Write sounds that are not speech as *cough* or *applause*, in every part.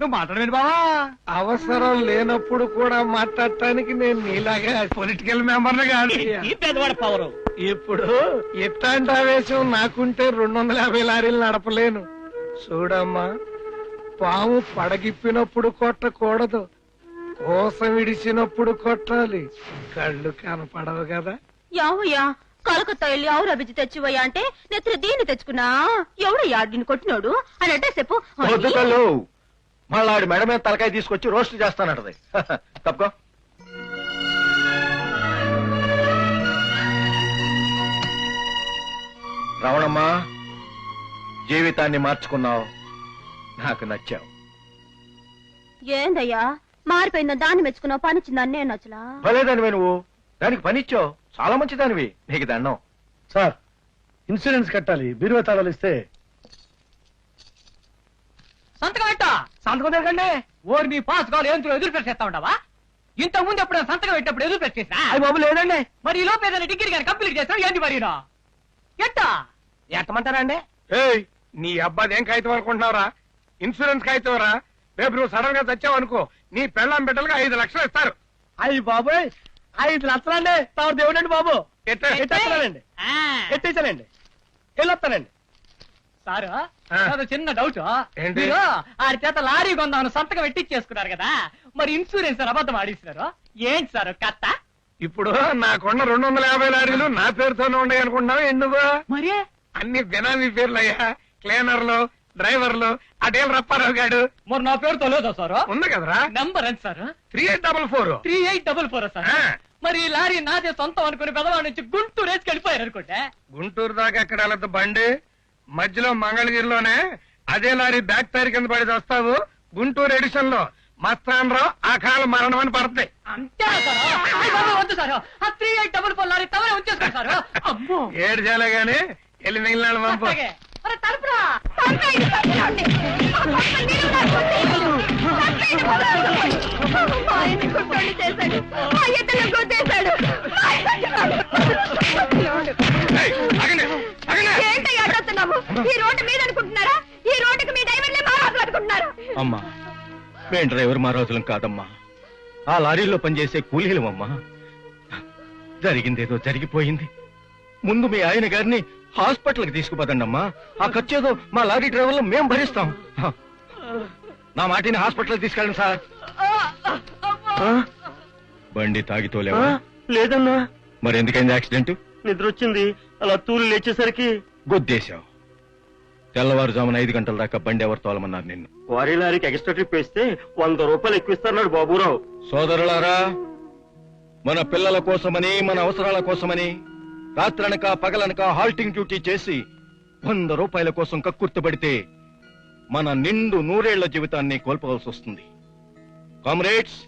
నువ్వు మాట్లాడవేంటి బావా? అవసరం లేనప్పుడు కూడా మాట్లాడటానికి నేను నీలాగా పొలిటికల్ మెంబర్ కాదు ఈ పెద్దవాడ పవరు. ఇప్పుడు ఇట్లాంటి ఆవేశం నాకుంటే రెండు వందల యాభై లారీలు నడపలేను. చూడమ్మా పాము పడగిప్పినప్పుడు కొట్టకూడదు. కోసం విడిచినప్పుడు కొట్టాలి. కళ్ళు కనపడవు కదా. యావయ్యా కలకత్తా వెళ్ళి ఆవురా బిజ్జి తెచ్చివయ్యా అంటే నెత్తిన దీన్ని తెచ్చుకున్నా? ఎవడయ్యా నిన్ను కొట్టినోడు? అని అంటే చెప్పు. మళ్ళా ఆడి మెడ మీద తలకాయ తీసుకొచ్చి రోస్ట్ చేస్తానంటది. *laughs* తప్పుకో. రవణమ్మా జీవితాన్ని మార్చుకున్నావు. నాకు నచ్చావు. ఏందయ్యా? మారిపోయిందా దాన్ని మెచ్చుకున్నావు పనిచ్చిందా నేను నచ్చలా? భలేదానివే నువ్వు. దానికి పనిచ్చావు చాలా మంచిదానివి. నీకు దండం. సార్ ఇన్సూరెన్స్ కట్టాలి. బీరువా తాళాలు ఇస్తే సంతకం పెట్టా సంతకం తిరగండి. ఓరి నీ పాస్ కావాలి ఏం ఎదురు పెట్టేస్తా ఉంటావా ఇంతకు ముందు ఎప్పుడు సంతకం పెట్టినప్పుడు ఎదురు పెట్టేసా అయ్యి బాబు లేదండి. మరి ఈ లోపు ఏదైనా డిగ్రీ కానీ కంప్లీట్ చేస్తావు ఏంటి మరి? ఎట్టా ఎట్టమంటారా అండి? ఏయ్ నీ అబ్బాది ఏం కాగితం అనుకుంటున్నావురా? ఇన్సూరెన్స్ కాగితం రా. రేపు నువ్వు సడన్గా తెచ్చావు అనుకో నీ పెళ్ళాం బిడ్డలుగా ఐదు లక్షలు ఇస్తారు. అయ్యి బాబోయ్ ఐదు లక్షలండి. తావు దేవుడండి బాబు. ఎట్ట? ఎట్టేస్తానండి. ఆ. ఎట్టేసానండి. వెళ్ళొస్తానండి. సారు చిన్న డౌట్ ఏంటి? మీరు ఆడి చేత లారీ కొందామని సంతకం పెట్టించేసుకున్నారు కదా మరి ఇన్సూరెన్స్ అని అబద్ధం ఆడిస్తున్నారు ఏంటి సార్ కత్త? ఇప్పుడు నాకున్న రెండు వందల యాభై లారీలు నా పేరుతోనే ఉన్నాయి అనుకుంటున్నావు ఎందుకు? మరి? అన్ని బినామీ పేర్లు అయ్యా క్లీనర్లు డ్రైవర్లు అటేం రప్పారావు గాడు. మరి నా పేరుతో లేదా సార్? ఉంది కదరా? నంబర్ ఎంత sir? Three eight double four. Three eight double four sir. మరి ఈ లారీ నాదే సొంతం అనుకుని పెదవాడి నుంచి గుంటూరు రేసుకి వెళ్ళిపోయారు అనుకుంటే గుంటూరు దాకా ఎక్కడ వెళ్ళదు బండి? మధ్యలో మంగళగిరిలోనే అదే లారీ బ్యాక్ టైర్ కింద పడి వస్తావు? గుంటూరు ఎడిషన్లో మస్తాన్ రావు ఆ కాలం మరణం అని పడుతుంది. అంతే సార్. అయ్ బాబోయ్, వద్దు సార్. ఆ three eight double four lorry తమరే ఉంచేసుకోండి సార్. అమ్మో. ఏడు చేయాలి గాని వెళ్ళి మిగిలిన పంపు. మరి తలుపురా చంపేయండి, చంపేయండి. మీరు నాకు కొట్టేయద్దు. చంపేయండి, మొదలు. మా ఆయన్ని కుట్టోడిని చేశాడు. మా ఇద్దరిని గుద్దేశాడు. మా ఇద్దరిని- ఏయ్, ఆగండి, ఆగండి. ఏంటయ్యా అడ్డొస్తున్నాము ఈ రోడ్డు మీద అనుకుంటున్నారా ఈ రోడ్డుకి మీ డ్రైవర్లే మా రాజులు అనుకుంటున్నారా అమ్మా మేం డ్రైవర్ మా రోజులం కాదమ్మా. ఆ లారీలో పనిచేసే కూలీలం అమ్మా. జరిగిందేదో జరిగిపోయింది. ముందు మీ ఆయన గారిని హాస్పిటల్కి తీసుకుపోదండి అమ్మా. ఆ ఖర్చేదో మా లారీ డ్రైవర్లు మేం భరిస్తాం. నా మాటిని హాస్పిటల్ తీసుకెళ్ళండి సార్. బండి తాగితోలేవా? లేదన్నా. మరి ఎందుకైంది యాక్సిడెంట్? నిద్ర వచ్చింది అలా తూలు లేచేసరికి గుద్దేశావు. తెల్లవారుజామున ఐదు గంటల దాకా బండి ఎవరు తోలమన్నారు నిన్ను? వారి లారీకి ఎక్స్ట్రా ట్రిప్ వేస్తే వంద రూపాయలు ఎక్కువ ఇస్తాడు బాబురావు. సోదరులారా మన పిల్లల కోసమని మన అవసరాల కోసమని రాత్రనక పగలనక హాల్టింగ్ డ్యూటీ చేసి వంద రూపాయల కోసం కక్కుర్తుపడితే మన నిండు నూరేళ్ళ జీవితాన్ని కోల్పోవలసి వస్తుంది. కామ్రేడ్స్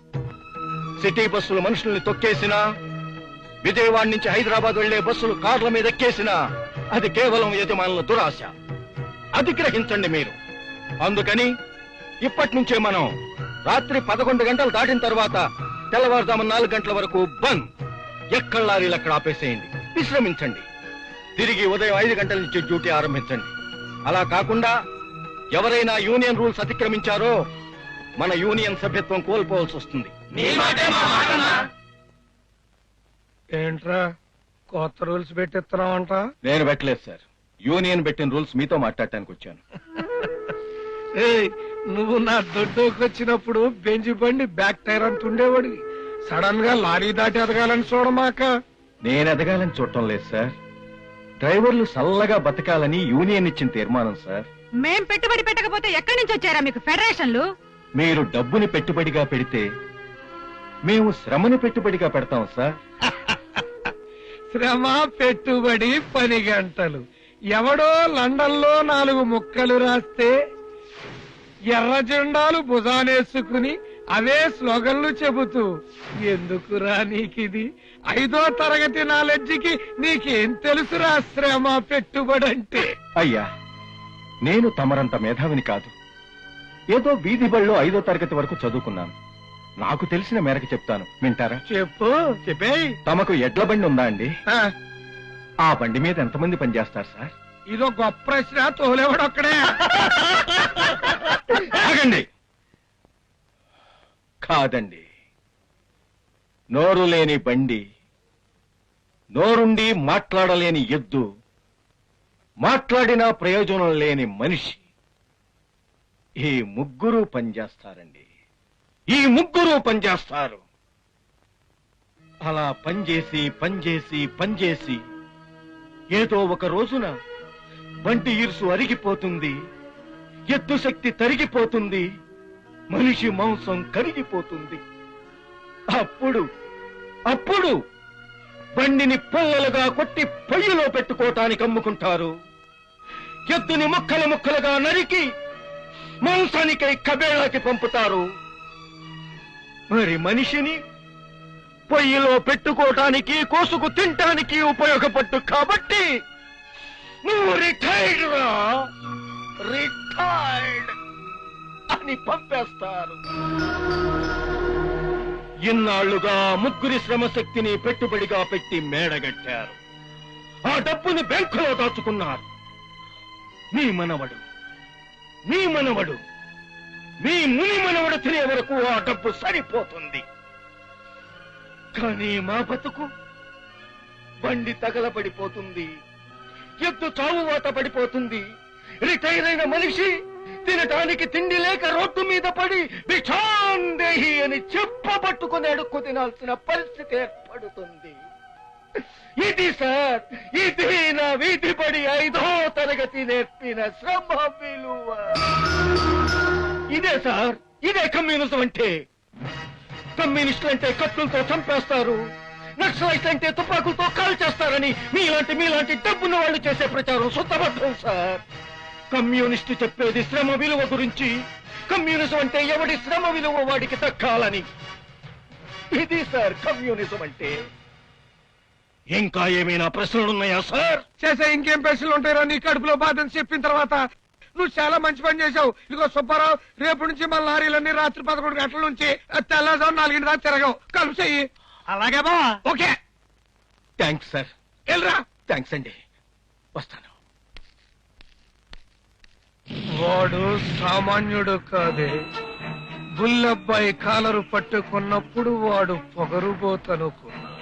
సిటీ బస్సులు మనుషుల్ని తొక్కేసినా విజయవాడ నుంచి హైదరాబాద్ వెళ్ళే బస్సులు కార్ల మీద ఎక్కేసినా అది కేవలం యజమానుల దురాశ. అది గ్రహించండి మీరు. అందుకని ఇప్పటి నుంచే మనం రాత్రి పదకొండు గంటలు దాటిన తర్వాత తెల్లవారుజాము నాలుగు గంటల వరకు బంద్. ఎక్కడ లారీలు అక్కడ ఆపేసేయండి. విశ్రమించండి. తిరిగి ఉదయం ఐదు గంటల నుంచి డ్యూటీ ఆరంభించండి. అలా కాకుండా ఎవరైనా యూనియన్ రూల్స్ అతిక్రమించారో మన యూనియన్ సభ్యత్వం కోల్పోవాల్సి వస్తుంది. ఏంట్రా కొత్త రూల్స్ పెట్టిస్తున్నావంట? నేను పెట్టలేదు సార్. యూనియన్ పెట్టిన రూల్స్ మీతో మాట్లాడటానికి వచ్చాను. ఏయ్ నువ్వు నా దొడ్డుకు వచ్చినప్పుడు బెంచి బండి బ్యాక్ టైర్ అంటుండేవాడివి. సడన్గా లారీ దాటి ఎదగాలని చూడమాక. నేను ఎదగాలని చూడటం లేదు సార్. డ్రైవర్లు సల్లగా బతకాలని యూనియన్ ఇచ్చిన తీర్మానం సార్. మేం పెట్టుబడి పెట్టకపోతే ఎక్కడి నుంచి వచ్చారా మీకు ఫెడరేషన్లు? మీరు డబ్బుని పెట్టుబడిగా పెడితే మేము శ్రమని పెట్టుబడిగా పెడతాం సార్. *laughs* శ్రమ పెట్టుబడి పని గంటలు. ఎవడో లండన్లో నాలుగు ముక్కలు రాస్తే ఎర్ర జెండాలు భుజానేసుకుని అవే స్లోగన్లు చెబుతూ ఎందుకురా నీకిది? ఐదో తరగతి నాలెడ్జికి నీకేం తెలుసురా శ్రమ పెట్టుబడి అంటే అయ్యా నేను తమరంత మేధావిని కాదు. ఏదో వీధి బడిలో ఐదో తరగతి వరకు చదువుకున్నాను. నాకు తెలిసిన మేరకు చెప్తాను. వింటారా? చెప్పు చెప్పేయ్. తమకు ఎడ్ల బండి ఉందా అండి? ఆ, బండి మీద ఎంతమంది పనిచేస్తారు సార్? ఇదో గొప్ప ప్రశ్న తోలేవాడు ఒక్కడే. ఆగండి. కాదండి. నోరు లేని బండి నోరుండి మాట్లాడలేని ఎద్దు మాట్లాడినా ప్రయోజనం లేని మనిషి. ఈ ముగ్గురు పనిచేస్తారండి. ఈ ముగ్గురు పనిచేస్తారు. అలా పనిచేసి పనిచేసి పనిచేసి ఏదో ఒక రోజున బంటి ఇరుసు అరిగిపోతుంది ఎత్తు శక్తి తరిగిపోతుంది మనిషి మాంసం కరిగిపోతుంది. అప్పుడు అప్పుడు బండిని పొల్లలుగా కొట్టి పొయ్యిలో పెట్టుకోవటానికి అమ్ముకుంటారు. ఎద్దుని ముక్కలు ముక్కలుగా నరికి మాంసానికై కబేళాకి పంపుతారు. మరి మనిషిని పొయ్యిలో పెట్టుకోవటానికి కోసుకు తింటానికి ఉపయోగపడ్డు కాబట్టి నువ్వు రిటైర్డ్ రా. రిటైర్డ్ అని పంపేస్తారు. ఇన్నాళ్ళుగా ముగ్గురి శ్రమశక్తిని పెట్టుబడిగా పెట్టి మేడగట్టారు. ఆ డబ్బుని బ్యాంకులో దాచుకున్నారు. మీ మనవడు మీ మనవడు మీ ముని మనవడు తినే వరకు ఆ డబ్బు సరిపోతుంది. కానీ మా బతుకు బండి తగలబడిపోతుంది. ఎద్దు చావువాత పడిపోతుంది. రిటైర్ అయిన మనిషి తినటానికి తిండి లేక రోడ్డు మీద పడి భిక్షాందేహి అని చెప్పబట్టుకుని అడుక్కు తినాల్సిన పరిస్థితి ఏర్పడుతుంది. ఇది సార్ ఇది నా వీధి పడి ఐదో తరగతి నేర్పిన శ్రమ విలువ. ఇదే సార్ ఇదే కమ్యూనిజం అంటే కమ్యూనిస్టులు అంటే కత్తులతో చంపేస్తారు నక్సలైట్ అంటే తుపాకులతో కాల్ చేస్తారని మీలాంటి మీలాంటి డబ్బున్న వాళ్ళు చేసే ప్రచారం శుద్ధబద్ధం సార్. కమ్యూనిస్టు చెప్పేది శ్రమ విలువ గురించి కమ్యూనిజం అంటే ఎవడి శ్రమ విలువ వాడికి దక్కాలని. ఇది సార్ కమ్యూనిజం అంటే. ఇంకా ఏమైనా ప్రశ్నలున్నాయా సార్? చేసే ఇంకేం ప్రశ్నలు ఉంటాయో నీ కడుపులో బాధని చెప్పిన తర్వాత నువ్వు చాలా మంచి పని చేశావు. ఇదిగో సుబ్బారావు రేపు నుంచి మన లారీలన్నీ రాత్రి పదకొండు గంటల నుంచి తెల్లజాము నాలుగింటి దాకా తిరగవు. కలుపు చెయ్యి. అలాగే బా. ఓకే. Thanks sir. వెళ్ళరా. థ్యాంక్స్ అండి. వస్తాను. వాడు సామాన్యుడు కాదే. బుల్లబ్బాయి కాలరు పట్టుకున్నప్పుడు వాడు పొగరుబోతనుకున్నాడు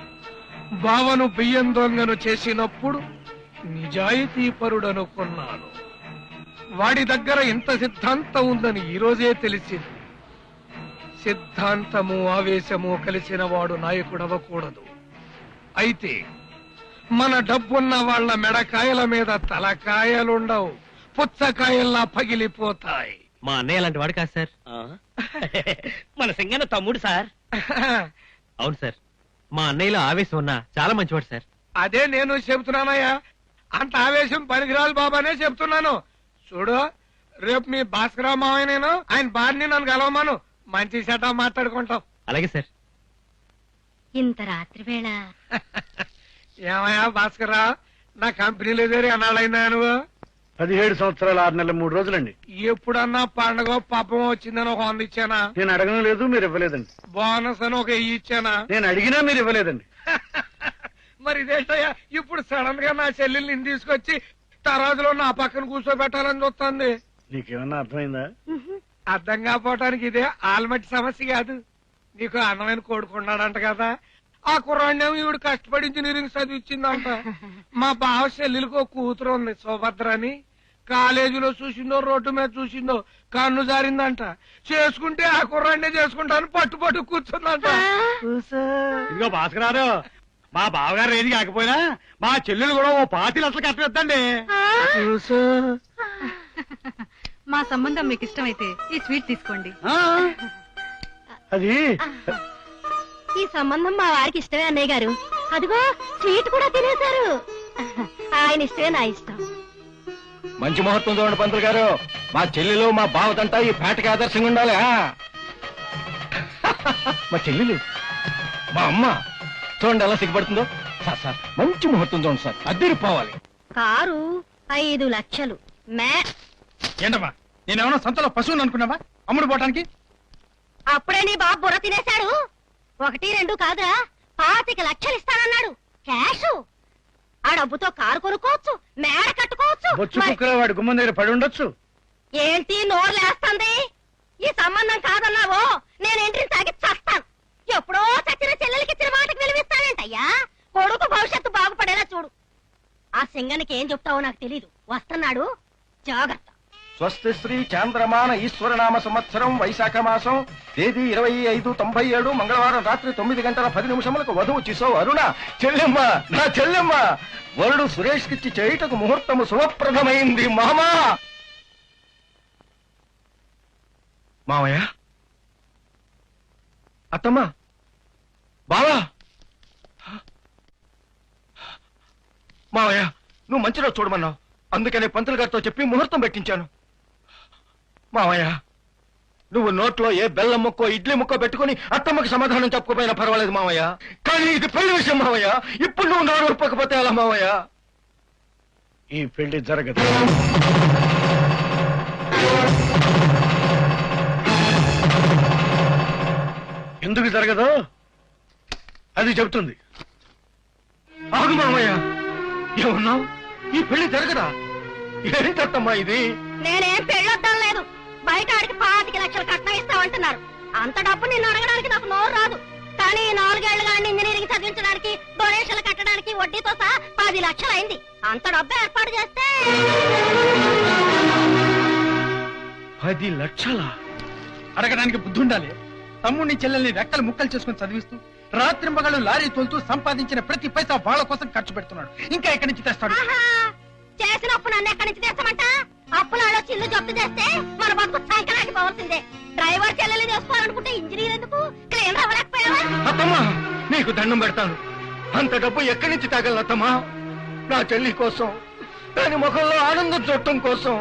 బావను బియ్యం దొంగను చేసినప్పుడు నిజాయితీ పరుడనుకున్నాను. వాడి దగ్గర ఇంత సిద్ధాంతం ఉందని ఈ రోజే తెలిసింది. సిద్ధాంతము ఆవేశము కలిసిన వాడు నాయకుడవకూడదు. అయితే మన డబ్బున్న వాళ్ళ మెడకాయల మీద తలకాయలుండవు. పుచ్చకాయల్లా పగిలిపోతాయి. మా అన్నయ్య లాంటి వాడు కాదు సార్. *laughs* మన సింగన్న తమ్ముడు సార్. *laughs* అవును సార్. మా అన్నయ్యలో ఆవేశం ఉన్నా చాలా మంచివాడు సార్. అదే నేను చెబుతున్నానయ్యా. అంత ఆవేశం పనికిరాలు బాబానే చెప్తున్నాను. చూడు రేపు మీ భాస్కర మావయ్య నేను ఆయన బారిని నన్ను కలవమాను. మంచి సెట మాట్లాడుకుంటాం. అలాగే సార్. ఇంత రాత్రి వేళ? *laughs* ఏమయ్యా భాస్కర నా కంపెనీలో చేరి అన్నాళ్ళైనా నువ్వు? పదిహేడు సంవత్సరాలు ఆరు నెలల మూడు రోజులండి. ఎప్పుడన్నా పండగ పాపం వచ్చిందని ఒక వంద ఇచ్చానా? నేను అడగడం లేదు మీరు ఇవ్వలేదండి. బోనస్ అని ఒక వెయ్యి ఇచ్చానా? నేను అడిగినా మీరు ఇవ్వలేదండి. *laughs* మరి ఇదేంటయ్యా ఇప్పుడు సడన్గా నా చెల్లెల్ని తీసుకొచ్చి తరాజులో నా పక్కన కూర్చోబెట్టాలని చూస్తుంది. నీకేమన్నా అర్థమైందా? అర్థం కాకపోవటానికి ఇదే ఆల్మట్టి సమస్య కాదు. నీకు అందమైన కొడుకున్నాడంట కదా. ఆ కుర్రాడినేమో ఈవిడ కష్టపడి ఇంజనీరింగ్ చదివించిందంట మా బావ చెల్లెలకు ఒక కూతురు ఉంది సుభద్ర అని కాలేజీలో చూసిందో రోడ్డు మీద చూసిందో కన్ను జారిందంట. చేసుకుంటే ఆ కుర్రాడినే చేసుకుంటాను పట్టు పట్టు కూర్చుందంట ఇదిగో భాస్కరారు మా బావగారు ఏది కాకపోయినా మా చెల్లెలు కూడా ఓ పాతి లక్షలు కట్టవేద్దండి మా సంబంధం మీకు ఇష్టమైతే ఈ స్వీట్ తీసుకోండి. అది? ఈ సంబంధం మా వారికి ఇష్టమే అన్నయ్య గారు. అదిగో స్వీట్ కూడా తినేశారు. ఆయన ఇష్టమే నా ఇష్టం. మంచి ముహూర్తం చూడండి పంతులు గారు. మా చెల్లెలు మా బావతంటా ఈ పేటకి ఆదర్శంగా ఉండాలి. ఆ? మా చెల్లెలు? మా అమ్మ. చూడండి ఎలా సిగ్గుపడుతుందో? సార్ సార్ మంచి ముహూర్తం చూడండి సార్. అద్దరిపోవాలి కారు ఐదు లక్షలు. మే. ఏంటమ్మా నేనేమన్నా సంతలో పశువుని అనుకున్నావా? అమ్ముడు పోవటానికి? అప్పుడే నీ బాబు బుర్ర తినేశాడు. ఒకటి రెండు కాదురా. పాతిక లక్షలు ఇస్తానన్నాడు. క్యాష్. ఆ డబ్బుతో కారు కొనుక్కోవచ్చు మేడ కట్టుకోవచ్చు. బొచ్చు మరి- కుక్కల వాడి గుమ్మం దగ్గర పడి ఉండొచ్చు. ఏంటి నోరు లేస్తుంది ఈ సంబంధం కాదన్నావో నేను ఇంటిని తాగి సింగనికి ఏం చెప్తావో నాకు తెలీదు. వస్తున్నాడు. జాగ్రత్త. స్వస్తి శ్రీ చాంద్రమాన ఈశ్వరనామ సంవత్సరం వైశాఖ మాసం తేదీ ఇరవై ఐదు తొంభై ఏడు మంగళవారం రాత్రి తొమ్మిది గంటల పది నిమిషములకు వధువు చిసో అరుణ. చెల్లెమ్మ నా చెల్లెమ్మ. వరుడు సురేష్ కిచ్చి చేయుటకు ముహూర్తము శుభప్రదమైంది మామా. మామయ్య. అత్తమ్మ. బావా. మావయ్య నువ్వు మంచిలో చూడమన్నావు. అందుకనే పంతులు గారితో చెప్పి ముహూర్తం పెట్టించాను. మావయ్య నువ్వు నోట్లో ఏ బెల్లం ముక్కో ఇడ్లీ ముక్కో పెట్టుకుని అత్తమ్మకి సమాధానం చెప్పుకోపోయినా పర్వాలేదు మావయ్య. కానీ ఇది పెళ్ళి విషయం మావయ్య. ఇప్పుడు నువ్వు నోరు ఒప్పకపోతే అలా మావయ్య? ఈ పెళ్ళి జరగదు. ఎందుకు జరగదు? అది చెబుతుంది. ఆగు మామయ్య ఏమన్నావు? ఈ పెళ్ళి జరగదా? ఏంటత్తమ్మా ఇది? నేనేం పెళ్ళొద్దాం లేదు. బయట ఆడికి పాతిక లక్షలు కట్నం ఇస్తామంటున్నారు. అంత డబ్బు నిన్ను అడగడానికి నాకు నోరు రాదు. కానీ ఈ నాలుగేళ్ళుగా ఇంజనీరింగ్ చదివించడానికి డొనేషన్లు కట్టడానికి వడ్డీతో సహా పది లక్షలు అయింది. అంత డబ్బు ఏర్పాటు చేస్తే పది లక్షల? అడగడానికి బుద్ధి ఉండాలి తమ్ముడిని చెల్లెల్ని రెక్కలు ముక్కలు చేసుకుని చదివిస్తూ రాత్రి మగళ్ళు లారీ తోలుతూ సంపాదించిన ప్రతి పైసా వాళ్ళ కోసం ఖర్చు పెడుతున్నాడు. ఇంకా ఎక్కడి నుంచి తెస్తాడు? ఆహా! చేసిన అప్పు నన్ను ఎక్కడి నుంచి తెస్తామంట? అప్పులాడో చిల్లు జప్తు చేస్తే మన బతుకు సంకరాకి పోవాల్సిందే. డ్రైవర్ చెల్లెలు చేసుకోవాలనుకుంటే ఇంజనీర్ ఎందుకు? క్లీన్ అవ్వలేకపోయావా? అత్తమ్మా నీకు దండం పెడతాను. అంత డబ్బు ఎక్కడి నుంచి తాగలను అత్తమ్మా? నా చెల్లి కోసం దాని ముఖంలో ఆనందం చూడటం కోసం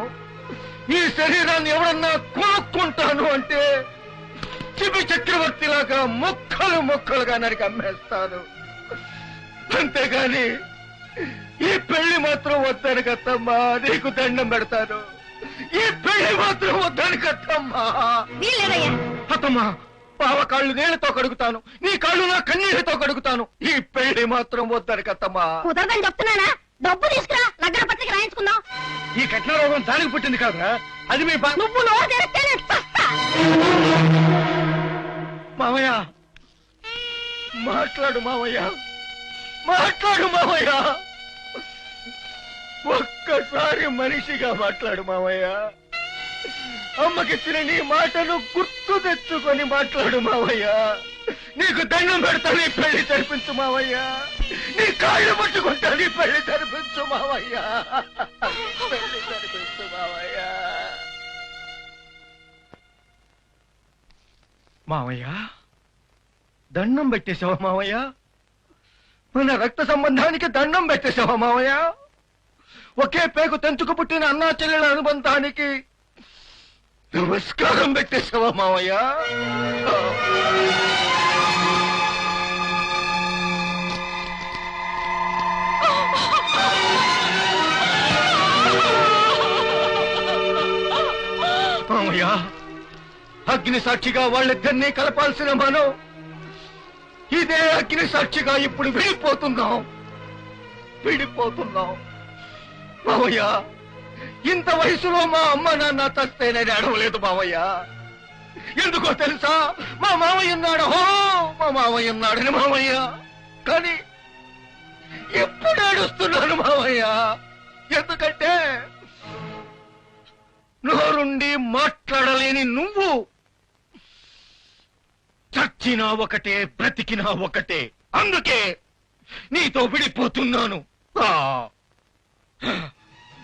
ఈ శరీరాన్ని ఎవరన్నా కొనుక్కుంటాను అంటే చిబి చక్రవర్తిలాగా మొక్కలు మొక్కలుగా నరికి అమ్మేస్తాను. అంతేగాని ఈ పెళ్ళి మాత్రం వద్దని కత్తమ్మా నీకు దండం పెడతాను. ఈ పెళ్ళి మాత్రం వద్దని కత్తమ్మా వీళ్ళేవయ్యా అత్తమ్మా పావ కాళ్ళు నీళ్ళతో కడుగుతాను నీ కాళ్ళు నా కన్నీళ్ళతో కడుగుతాను. ఈ పెళ్ళి మాత్రం వద్దని కత్తమ్మా కుదరదని చెప్తున్నానా? డబ్బు తీసుకురా లగ్న పత్రిక రాయించుకుందాం. ఈ కట్న రోగం దానికి పుట్టింది కాదురా. అది మీ బా- నువ్వు నోరు తెరిస్తే నేను చస్తా. మామయ్య మాట్లాడు మామయ్య మాట్లాడు మామయ్య ఒక్కసారి మనిషిగా మాట్లాడు మామయ్య అమ్మకిచ్చిన నీ మాటను గుర్తు తెచ్చుకొని మాట్లాడు మావయ్య. నీకు దండం పెడతా నీ పెళ్ళి జరిపించు మావయ్య. నీ కాళ్ళు పట్టుకుంటా నీ పెళ్ళి జరిపించు మావయ్య. మావయ్య? దండం పెట్టేశావా మావయ్య? మన రక్త సంబంధానికి దండం పెట్టేశావా మావయ్య? ఒకే పేగు తెంచుకు పుట్టిన అన్నా చెల్లెల అనుబంధానికి నమస్కారం పెట్టేశావా మావయ్య? మావయ్య అగ్ని సాక్షిగా వాళ్ళిద్దరినీ కలపాల్సిన మనం ఇదే అగ్ని సాక్షిగా ఇప్పుడు విడిపోతున్నాం. విడిపోతున్నాం. బావయ్య ఇంత వయసులో మా అమ్మ నాన్న చస్తేనని అడవలేదు బావయ్య ఎందుకో తెలుసా? మా మావయ్య ఉన్నాడు. హో మా మావయ్య ఉన్నాడని మావయ్య. కానీ ఎప్పుడు ఏడుస్తున్నాను మామయ్య ఎందుకంటే నోరుండి మాట్లాడలేని నువ్వు. చచ్చినా ఒకటే బ్రతికినా ఒకటే. అందుకే నీతో విడిపోతున్నాను. ఆ.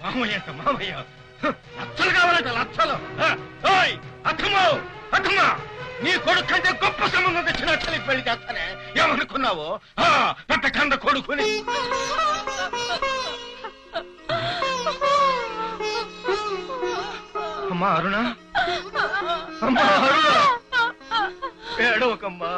మామయ్య మామయ్య. లచ్చలు కావాలంట లచ్చలు. ఆ, ఓయ్ అర్థమా నీ కొడుకు కంటే గొప్ప సంబంధం తెచ్చిన అచ్చలి పెళ్ళి చేస్తానే. ఏమనుకున్నావు? ఆ, పెద్ద కంద కొడుకుని. అమ్మా అరుణ. అమ్మా అరుణ. ఏడవకమ్మా.